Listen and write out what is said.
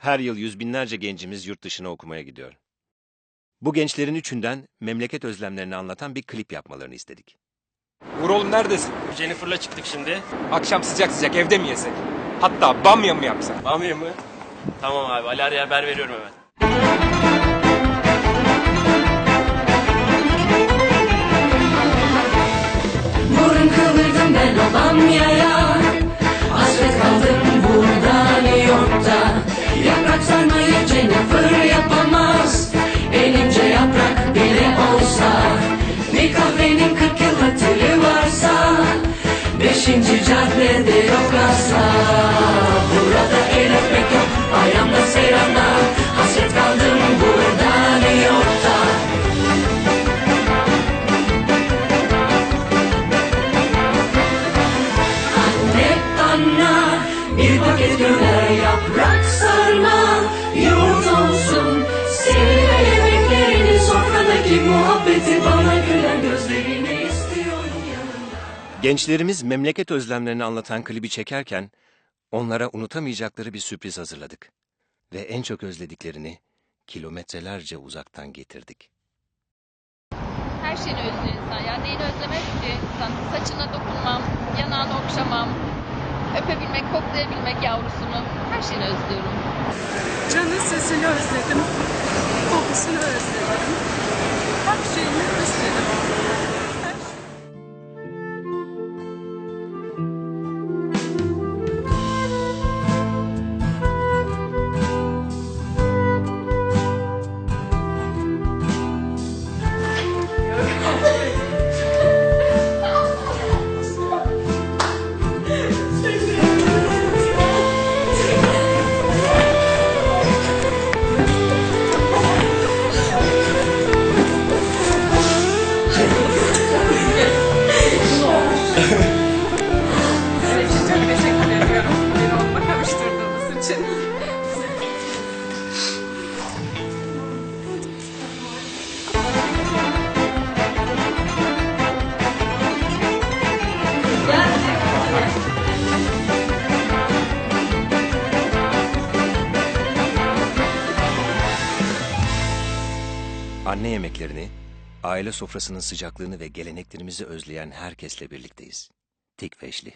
Her yıl yüz binlerce gencimiz yurt dışına okumaya gidiyor. Bu gençlerin üçünden memleket özlemlerini anlatan bir klip yapmalarını istedik. Uğur oğlum neredesin? Jennifer'la çıktık şimdi. Akşam sıcak sıcak evde mi yesek? Hatta bamya mı yapsak? Bamya mı? Tamam abi. Ali araya haber veriyorum hemen. Burun kıvırdım ben o bamyaya Jennifer yapamaz. Elimce yaprak bile olsa Bir kahvenin kırk yıl hatırı varsa Beşinci caddede yok asla. Burada el öpmek yok Bayramda seyranda Hasret kaldım burada New York'ta Anne bana bir paket gönder muhabbeti bana gülen gözlerini istiyorum Gençlerimiz memleket özlemlerini anlatan klibi çekerken onlara unutamayacakları bir sürpriz hazırladık. Ve en çok özlediklerini kilometrelerce uzaktan getirdik. Her şeyini özlüyor insan. Yani neyini özlemez ki insan? Saçına dokunmam, yanağını okşamam, öpebilmek, koklayabilmek yavrusunu. Her şeyini özlüyorum. Canın sesini özledim. Kokusunu özledim. Her şeyini özledim. Evet, çok teşekkür ediyorum. Beni onunla kavuşturduğunuz için. Anne yemeklerini, aile sofrasının sıcaklığını ve geleneklerimizi özleyen herkesle birlikteyiz. Tikveşli.